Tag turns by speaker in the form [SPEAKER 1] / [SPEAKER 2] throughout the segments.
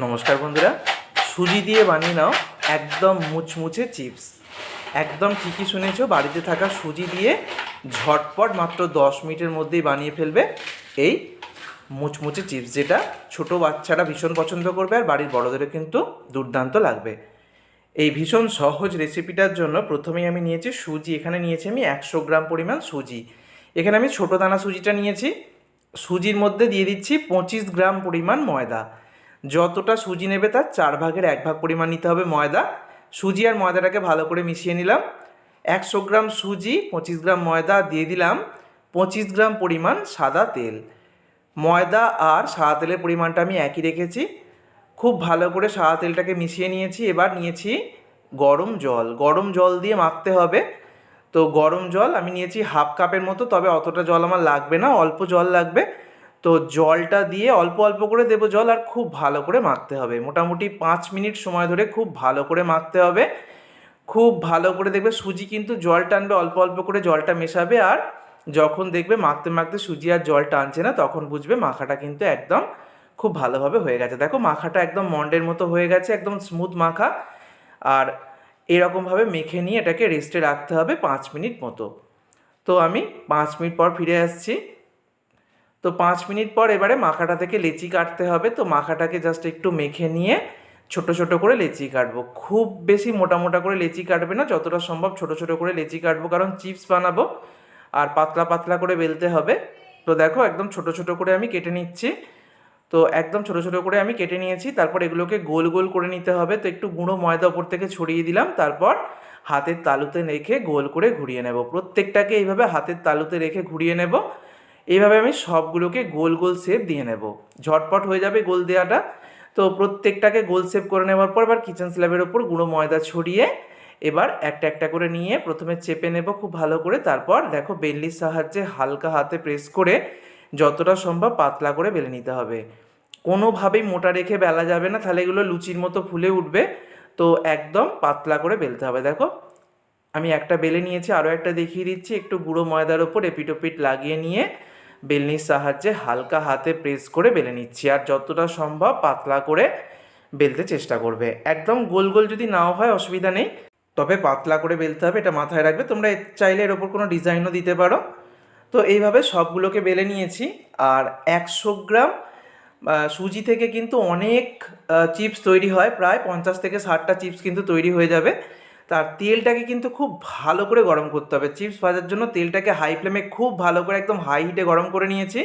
[SPEAKER 1] নমস্কার বন্ধুরা, সুজি দিয়ে বানিয়ে নাও একদম মুচমুচে চিপস। একদম ঠিকই শুনেছো? বাড়িতে থাকা সুজি দিয়ে ঝটপট মাত্র দশ মিনিটের মধ্যেই বানিয়ে ফেলবে এই মুচমুচে চিপস, যেটা ছোট বাচ্চারা ভীষণ পছন্দ করবে আর বাড়ির বড়দেরও কিন্তু দুর্দান্ত লাগবে। এই ভীষণ সহজ রেসিপিটার জন্য প্রথমেই আমি নিয়েছি সুজি। এখানে নিয়েছি আমি একশো গ্রাম পরিমাণ সুজি। এখানে আমি ছোটো দানা সুজিটা নিয়েছি। সুজির মধ্যে দিয়ে দিচ্ছি পঁচিশ গ্রাম পরিমাণ ময়দা। যতটা সুজি নেবে তার চার ভাগের এক ভাগ পরিমাণ নিতে হবে ময়দা। সুজি আর ময়দাটাকে ভালো করে মিশিয়ে নিলাম। একশো গ্রাম সুজি, পঁচিশ গ্রাম ময়দা দিয়ে দিলাম। পঁচিশ গ্রাম পরিমাণ সাদা তেল। ময়দা আর সাদা তেলের পরিমাণটা আমি একই রেখেছি। খুব ভালো করে সাদা তেলটাকে মিশিয়ে নিয়েছি। এবার নিয়েছি গরম জল। গরম জল দিয়ে মাখতে হবে। তো গরম জল আমি নিয়েছি হাফ কাপের মতো, তবে অতটা জল আমার লাগবে না, অল্প জল লাগবে। তো জলটা দিয়ে অল্প অল্প করে দেবো জল আর খুব ভালো করে মাখতে হবে। মোটামুটি পাঁচ মিনিট সময় ধরে খুব ভালো করে মাখতে হবে। খুব ভালো করে দেখবে সুজি কিন্তু জল টানবে, অল্প অল্প করে জলটা মেশাবে আর যখন দেখবে মাখতে মাখতে সুজি আর জল টানছে না তখন বুঝবে মাখাটা কিন্তু একদম খুব ভালোভাবে হয়ে গেছে। দেখো মাখাটা একদম মন্ডের মতো হয়ে গেছে, একদম স্মুথ মাখা। আর এরকমভাবে মেখে নিয়ে এটাকে রেস্টে রাখতে হবে পাঁচ মিনিট মতো। তো আমি পাঁচ মিনিট পর ফিরে আসছি। তো পাঁচ মিনিট পর এবারে মাখাটা থেকে লেচি কাটতে হবে। তো মাখাটাকে জাস্ট একটু মেখে নিয়ে ছোট ছোট করে লেচি কাটবো। খুব বেশি মোটা মোটা করে লেচি কাটবে না, যতটা সম্ভব ছোট ছোট করে লেচি কাটবো। কারণ চিপস বানাবো আর পাতলা পাতলা করে বেলতে হবে। তো দেখো একদম ছোট ছোট করে আমি কেটে নিচ্ছি। তো একদম ছোট ছোট করে আমি কেটে নিয়েছি। তারপর এগুলোকে গোল গোল করে নিতে হবে। তো একটু গুঁড়ো ময়দা ওপর থেকে ছড়িয়ে দিলাম। তারপর হাতের তালুতে রেখে গোল করে ঘুরিয়ে নেব। প্রত্যেকটাকে এইভাবে হাতের তালুতে রেখে ঘুরিয়ে নেব। এইভাবে আমি সবগুলোকে গোল গোল শেপ দিয়ে নেব। ঝটপট হয়ে যাবে গোল দেওয়াটা তো প্রত্যেকটাকে গোল শেপ করে নেওয়ার পর এবার কিচেন স্ল্যাবের ওপর গুঁড়ো ময়দা ছড়িয়ে এবার একটা একটা করে নিয়ে প্রথমে চেপে নেব খুব ভালো করে। তারপর দেখো বেল্লির সাহায্যে হালকা হাতে প্রেস করে যতটা সম্ভব পাতলা করে বেলে নিতে হবে। কোনোভাবেই মোটা রেখে বেলা যাবে না, তাহলে এগুলো লুচির মতো ফুলে উঠবে। তো একদম পাতলা করে বেলতে হবে। দেখো, আমি একটা বেলে নিয়েছি আরও একটা দেখিয়ে দিচ্ছি। একটু গুঁড়ো ময়দার ওপর এপিটোপিট লাগিয়ে নিয়ে বেলনির সাহায্যে হালকা হাতে প্রেস করে বেলে নিচ্ছি আর যতটা সম্ভব পাতলা করে বেলতে চেষ্টা করবে। একদম গোল গোল যদি নাও হয় অসুবিধা নেই, তবে পাতলা করে বেলতে হবে, এটা মাথায় রাখবে। তোমরা চাইলে এর ওপর কোনো ডিজাইনও দিতে পারো। তো এইভাবে সবগুলোকে বেলে নিয়েছি আর একশো গ্রাম সুজি থেকে কিন্তু অনেক চিপস তৈরি হয়। প্রায় পঞ্চাশ থেকে ষাটটা চিপস কিন্তু তৈরি হয়ে যাবে। তার তেলটাকে কিন্তু খুব ভালো করে গরম করতে হবে। চিপস ভাজার জন্য তেলটাকে হাই ফ্লেমে খুব ভালো করে একদম হাই হিটে গরম করে নিয়েছি।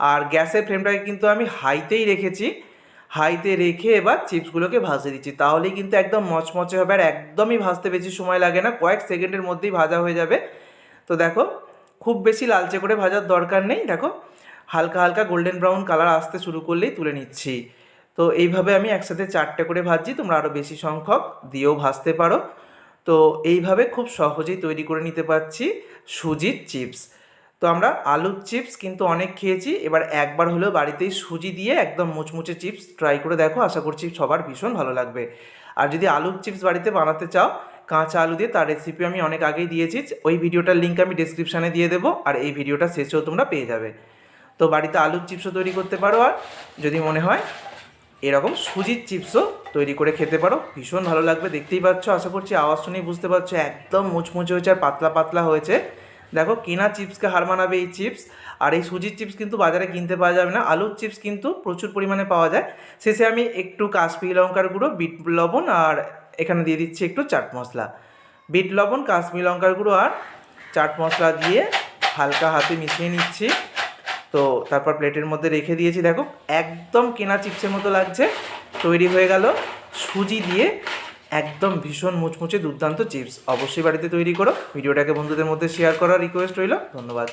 [SPEAKER 1] আর গ্যাসের ফ্লেমটাকে কিন্তু আমি হাইতেই রেখেছি। হাইতে রেখে এবার চিপসগুলোকে ভাজতে দিচ্ছি। তাহলেই কিন্তু একদম মচমচে হবে আর একদমই ভাজতে বেশি সময় লাগে না। কয়েক সেকেন্ডের মধ্যেই ভাজা হয়ে যাবে। তো দেখো, খুব বেশি লালচে করে ভাজার দরকার নেই। দেখো, হালকা হালকা গোল্ডেন ব্রাউন কালার আসতে শুরু করলেই তুলে নিচ্ছি। তো এইভাবে আমি একসাথে চারটে করে ভাজছি। তোমরা আরও বেশি সংখ্যক দিয়েও ভাজতে পারো। তো এইভাবে খুব সহজেই তৈরি করে নিতে পারছি সুজির চিপস। তো আমরা আলুর চিপস কিন্তু অনেক খেয়েছি, এবার একবার হলেও বাড়িতেই সুজি দিয়ে একদম মুচমুচে চিপস ট্রাই করে দেখো, আশা করছি সবার ভীষণ ভালো লাগবে। আর যদি আলুর চিপস বাড়িতে বানাতে চাও, কাঁচা আলু দিয়ে তার রেসিপি আমি অনেক আগেই দিয়েছি, ওই ভিডিওটার লিঙ্ক আমি ডিসক্রিপশানে দিয়ে দেবো, আর এই ভিডিওটা শেষেও তোমরা পেয়ে যাবে। তো বাড়িতে আলুর চিপসও তৈরি করতে পারো আর, যদি মনে হয়। এরকম সুজির চিপসও তৈরি করে খেতে পারো। ভীষণ ভালো লাগবে, দেখতেই পাচ্ছ, আশা করছি আওয়াজ শুনেই বুঝতে পারছ, একদম মুচমুচে হয়েছে আর পাতলা পাতলা হয়েছে। দেখো, কেনা চিপসকে হার মানাবে এই চিপস, আর এই সুজির চিপস কিন্তু বাজারে কিনতে পাওয়া যাবে না। আলুর চিপস কিন্তু প্রচুর পরিমাণে পাওয়া যায়। শেষে আমি একটু কাশ্মীরি লঙ্কার গুঁড়ো, বিট লবণ, আর এখানে দিয়ে দিচ্ছি একটু চাট মশলা। বিট লবণ, কাশ্মীরি লঙ্কার গুঁড়ো, আর চাট মশলা দিয়ে হালকা হাতে মিশিয়ে নিচ্ছি। তো তারপর প্লেটের মধ্যে রেখে দিয়েছি, দেখো, একদম কেনা চিপসের মতো লাগছে, তৈরি হয়ে গেল, সুজি দিয়ে একদম ভীষণ মুচমুচে দুর্দান্ত চিপস। অবশ্যই বাড়িতে তৈরি করো। ভিডিওটাকে বন্ধুদের মধ্যে শেয়ার করার রিকোয়েস্ট রইল। ধন্যবাদ।